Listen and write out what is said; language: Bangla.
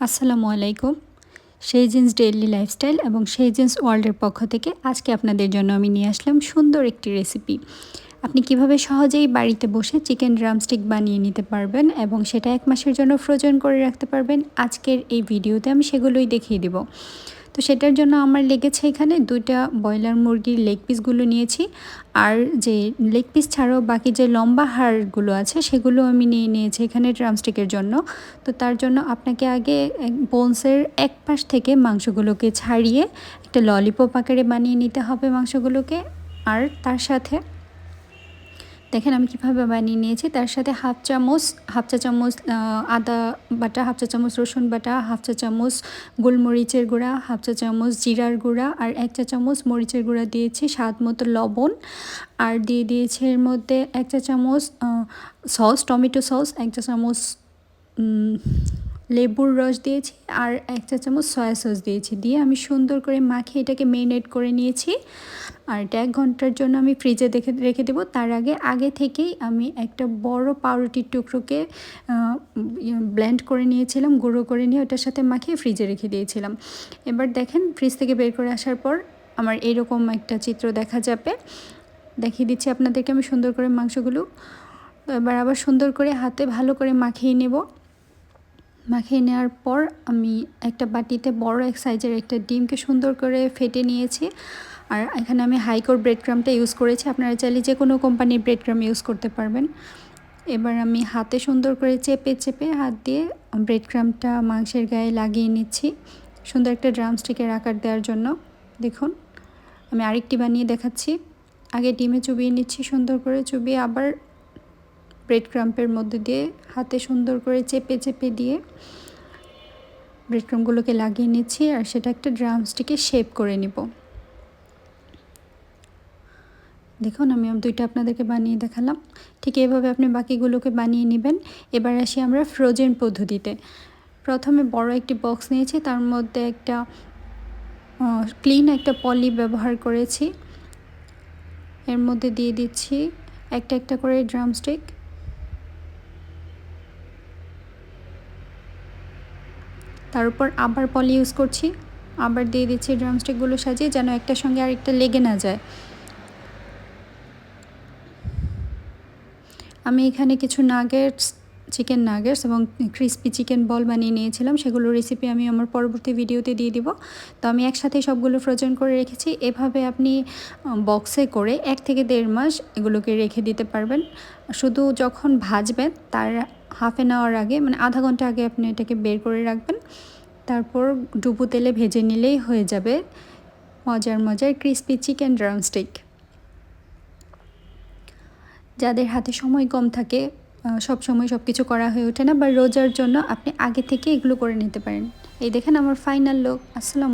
আসসালামু আলাইকুম। সেই জিন্স ডেইলি লাইফস্টাইল এবং সেই জিন্স ওয়ার্ল্ডের পক্ষ থেকে আজকে আপনাদের জন্য আমি নিয়ে আসলাম সুন্দর একটি রেসিপি আপনি কীভাবে সহজেই বাড়িতে বসে চিকেন ড্রামস্টিক বানিয়ে নিতে পারবেন এবং সেটা এক মাসের জন্য ফ্রোজন করে রাখতে পারবেন, আজকের এই ভিডিওতে আমি সেগুলোই দেখিয়ে দিব। তো সেটার জন্য আমার লেগেছে এখানে দুইটা ব্রয়লার মুরগির লেগ পিসগুলো নিয়েছি। আর যে লেগ পিস ছাড়াও বাকি যে লম্বা হাড়গুলো আছে, সেগুলো আমি নিয়ে নিয়েছি এখানে ড্রামস্টিকের জন্য। তো তার জন্য আপনাকে আগে বোনসের এক পাশ থেকে মাংসগুলোকে ছাড়িয়ে একটা ললিপপ আকারে বানিয়ে নিতে হবে মাংসগুলোকে। আর তার সাথে দেখেন আমি কীভাবে বানিয়ে নিয়েছি। তার সাথে হাফ চামচ, হাফ চা চামচ আদা বাটা, হাফ চা চামচ রসুন বাটা, হাফ চা চামচ গোলমরিচের গুঁড়া, হাফ চা চামচ জিরার গুঁড়া আর এক চা চামচ মরিচের গুঁড়া দিয়েছি স্বাদ মতো লবণ। আর দিয়ে দিয়েছি এর মধ্যে এক চা চামচ সস, টমেটো সস, এক চা চামচ লেবুর রস দিয়েছি আর এক চা চামচ সয়া সস দিয়েছি। দিয়ে আমি সুন্দর করে মাখিয়ে এটাকে মেরিনেট করে নিয়েছি। আর এটা এক ঘণ্টার জন্য আমি ফ্রিজে দেখে, রেখে দেবো। তার আগে আগে থেকেই আমি একটা বড় পাউরুটির টুকরোকে ব্লেন্ড করে নিয়েছিলাম, গুঁড়ো করে নিয়ে ওটার সাথে মাখিয়ে ফ্রিজে রেখে দিয়েছিলাম। এবার দেখেন ফ্রিজ থেকে বের করে আসার পর আমার এরকম একটা চিত্র দেখা যাবে। দেখিয়ে দিচ্ছি আপনাদেরকে আমি সুন্দর করে মাংসগুলো। এবার আবার সুন্দর করে হাতে ভালো করে মাখিয়ে নেব। মাখিয়ে নেওয়ার পর আমি একটা বাটিতে বড় এক সাইজের একটা ডিমকে সুন্দর করে ফেটে নিয়েছি। আর এখানে আমি হাইকোর ব্রেড ক্রামটা ইউজ করেছি। আপনারা চাইলে যে কোনো কোম্পানির ব্রেড ক্রাম ইউজ করতে পারবেন। এবার আমি হাতে সুন্দর করে চেপে চেপে হাত দিয়ে ব্রেড ক্রামটা মাংসের গায়ে লাগিয়ে নিচ্ছি। সুন্দর একটা ড্রামস্টিকের আকার দেওয়ার জন্য। দেখুন, আমি আরেকটি বানিয়ে দেখাচ্ছি। আগে ডিমে চুবিয়ে নিচ্ছি সুন্দর করে। চুবিয়ে আবার ব্রেড ক্রাম্পের মধ্যে দিয়ে হাতে সুন্দর করে চেপে চেপে দিয়ে ব্রেড ক্রাম্পগুলোকে লাগিয়ে নিচ্ছি আর সেটা একটা ড্রামস্টিকে শেপ করে নিব। দেখুন, আমি দুইটা আপনাদেরকে বানিয়ে দেখালাম। ঠিক এইভাবে আপনি বাকিগুলোকে বানিয়ে নেবেন। এবার আসি আমরা ফ্রোজেন পদ্ধতিতে। প্রথমে বড় একটি বক্স নিয়েছি, তার মধ্যে একটা ক্লিন একটা পলি ব্যবহার করেছি। এর মধ্যে দিয়ে দিচ্ছি একটা একটা করে ড্রামস্টিক। তার উপর আবার পলি ইউজ করছি। আবার দিয়ে দিচ্ছি ড্রামস্টিকগুলো সাজিয়ে যেন একটার সঙ্গে আরেকটা লেগে না যায়। আমি এখানে কিছু নাগেটস চিকেন নাগেটস এবং ক্রিস্পি চিকেন বল বানিয়ে নিয়েছিলাম। সেগুলো রেসিপি আমি আমার পরবর্তী ভিডিওতে দিয়ে দিব। তো আমি একসাথে সবগুলো ফ্রোজেন করে রেখেছি। এভাবে আপনি বক্সে করে এক থেকে দেড় মাস এগুলোকে রেখে দিতে পারবেন। শুধু যখন ভাজবেন, তার হাফ এন আওয়ার আগে মানে আধা ঘণ্টা আগে আপনি এটাকে বের করে রাখবেন। তারপর ডুবু তেলে ভেজে নিলেই হয়ে যাবে মজার মজার ক্রিস্পি চিকেন ড্রামস্টিক যাদের হাতে সময় কম থাকে সব সময় সব কিছু করা হয়ে ওঠে না, বা রোজার জন্য আপনি আগে থেকে এগুলো করে নিতে পারেন। এই দেখেন আমার ফাইনাল লোক আসসালাম